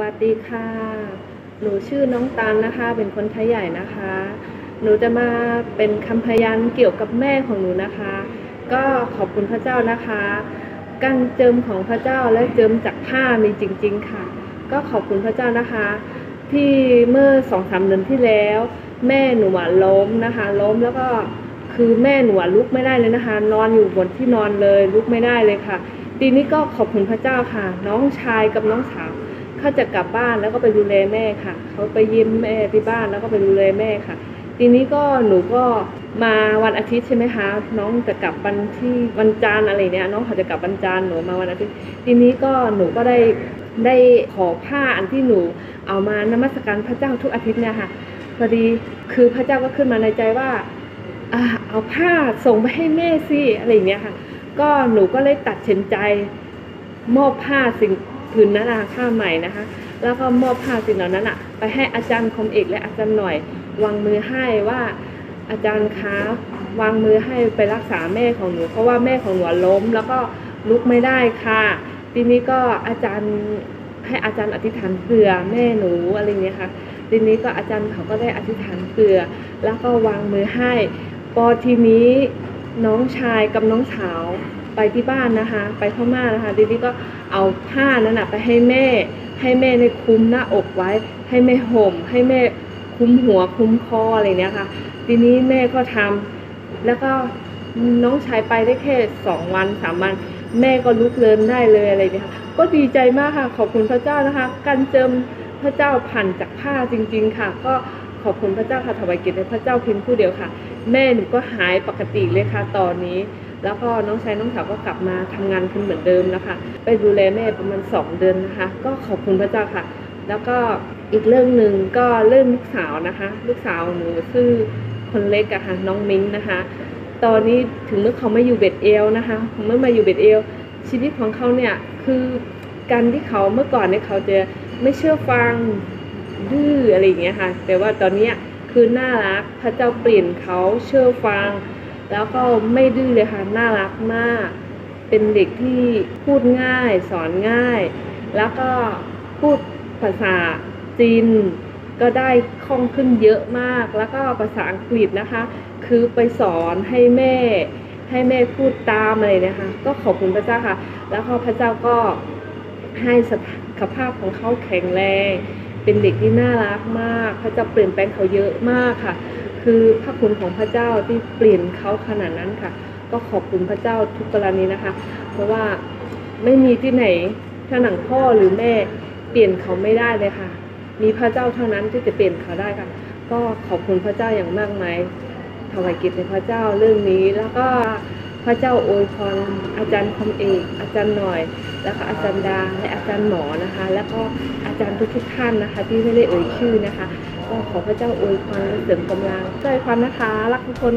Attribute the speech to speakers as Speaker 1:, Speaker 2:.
Speaker 1: วัสดีค่ะ หนูชื่อน้องตาลนะคะ เป็นคนไทยใหญ่นะคะ หนูจะมาเป็นคำพยานเกี่ยวกับแม่ของหนูนะคะ ก็ขอบคุณพระเจ้านะคะ การเจิมของพระเจ้าและเจิมจากผ้ามีจริง ๆ ค่ะ ก็ขอบคุณพระเจ้านะคะ ที่เมื่อสองสามเดือนที่แล้ว แม่หนูล้มนะคะ ล้มแล้วก็คือแม่หนูลุกไม่ได้เลยนะคะ นอนอยู่บนที่นอนเลยลุกไม่ได้เลยค่ะ ทีนี้ก็ขอบคุณพระเจ้าค่ะ น้องชายกับน้องสาว เขาจะกลับบ้านแล้วก็ไปดูแลแม่ค่ะ เขาไปเยี่ยมแม่ที่บ้านแล้วก็ไปดูแลแม่ค่ะ ทีนี้ก็หนูก็มาวันอาทิตย์ใช่ไหมคะ น้องจะกลับวันที่วันจันทร์อะไรเนี่ยน้องเขาจะกลับวันจันทร์หนูมาวันอาทิตย์ ทีนี้ก็หนูก็ได้ได้ขอผ้าอันที่หนูเอามานมัสการพระเจ้าทุกอาทิตย์เนี่ยค่ะพอดีคือพระเจ้าก็ขึ้นมาในใจว่าเอาผ้าส่งไปให้แม่สิอะไรอย่างเงี้ยค่ะ ก็หนูก็เลยตัดสินใจ มอบผ้าสิ่ง ผืนนั้นนะคะผ้าใหม่นะคะ แล้วก็มอบผ้าสิ่งเหล่านั้นอะไปให้อาจารย์คมเอกและอาจารย์หน่อยวางมือให้ว่าอาจารย์คะวางมือให้ไปรักษาแม่ของหนูเพราะว่าแม่ของหนูล้ม แล้วก็ลุกไม่ได้ค่ะ ทีนี้ก็อาจารย์ให้อาจารย์อธิษฐานเผื่อแม่หนูอะไรเงี้ยค่ะ ทีนี้ก็อาจารย์เขาก็ได้อธิษฐานเผื่อแล้วก็วางมือให้พอทีนี้น้องชายกับน้องสาว ไปที่บ้านนะคะ ไปพม่านะคะทีนี้ก็เอาผ้านั้นนะไปให้แม่ ให้แม่ในคุมหน้าอกไว้ ให้แม่ห่ม ให้แม่คุมหัวคุมคออะไรเนี้ยค่ะ ทีนี้แม่ก็ทำแล้วก็น้องชายไปได้แค่สองวันสามวัน แม่ก็ลุกเลินได้เลยอะไรเนี้ยค่ะก็ดีใจมากค่ะ ขอบคุณพระเจ้านะคะ การเจิมพระเจ้าผ่านจากผ้าจริง ๆ ค่ะ ก็ขอบคุณพระเจ้าค่ะถวายเกียรติพระเจ้าเพียงผู้เดียวค่ะ แม่หนูก็หายปกติเลยค่ะตอนนี้ แล้วก็น้องชายน้องสาวก็กลับมาทำงานขึ้นเหมือนเดิมนะคะ ไปดูแลแม่ประมาณสองเดือนนะคะ ก็ขอบคุณพระเจ้าค่ะ แล้วก็อีกเรื่องหนึ่งก็เรื่องลูกสาวนะคะ ลูกสาวหนูชื่อคนเล็กอะค่ะน้องมิ้งนะคะ ตอนนี้ถึงเมื่อเขาไม่อยู่เบ็ดเอลนะคะ เมื่อมาอยู่เบ็ดเอลชีวิตของเขาเนี่ยคือการที่เขาเมื่อก่อนเนี่ยเขาจะไม่เชื่อฟังดื้ออะไรอย่างเงี้ยค่ะ แต่ว่าตอนนี้คือน่ารักพระเจ้าเปลี่ยนเขาเชื่อฟัง แล้วก็ไม่ดื้อเลยค่ะ น่ารักมาก เป็นเด็กที่พูดง่าย สอนง่าย แล้วก็พูดภาษาจีนก็ได้คล่องขึ้นเยอะมาก แล้วก็ภาษาอังกฤษนะคะ คือไปสอนให้แม่ ให้แม่พูดตามอะไรนะคะ ก็ขอบคุณพระเจ้าค่ะ แล้วก็พระเจ้าก็ให้สขภาพของเขาแข็งแรง เป็นเด็กที่น่ารักมาก พระเจ้าเปลี่ยนแปลงเขาเยอะมากค่ะ คือพระคุณของพระเจ้าที่เปลี่ยนเขาขนาดนั้นค่ะ ก็ขอบคุณพระเจ้าทุกกรณีนะคะ เพราะว่าไม่มีที่ไหนถ้าหนังพ่อหรือแม่เปลี่ยนเขาไม่ได้เลยค่ะ มีพระเจ้าเท่านั้นที่จะเปลี่ยนเขาได้ค่ะ ก็ขอบคุณพระเจ้าอย่างมากมายถวายเกียรติในพระเจ้าเรื่องนี้แล้วก็ ระเจ้าอวยพรอาจารย์คมเอก อาจารย์หน่อย แล้วก็อาจารย์ดาและอาจารย์หมอนะคะ แล้วก็อาจารย์ทุกๆท่านนะคะ ที่ไม่ได้เอ่ยชื่อนะคะ ก็ขอพระเจ้าอวยพรและเสริมกำลังใจความนะคะ รักทุกคน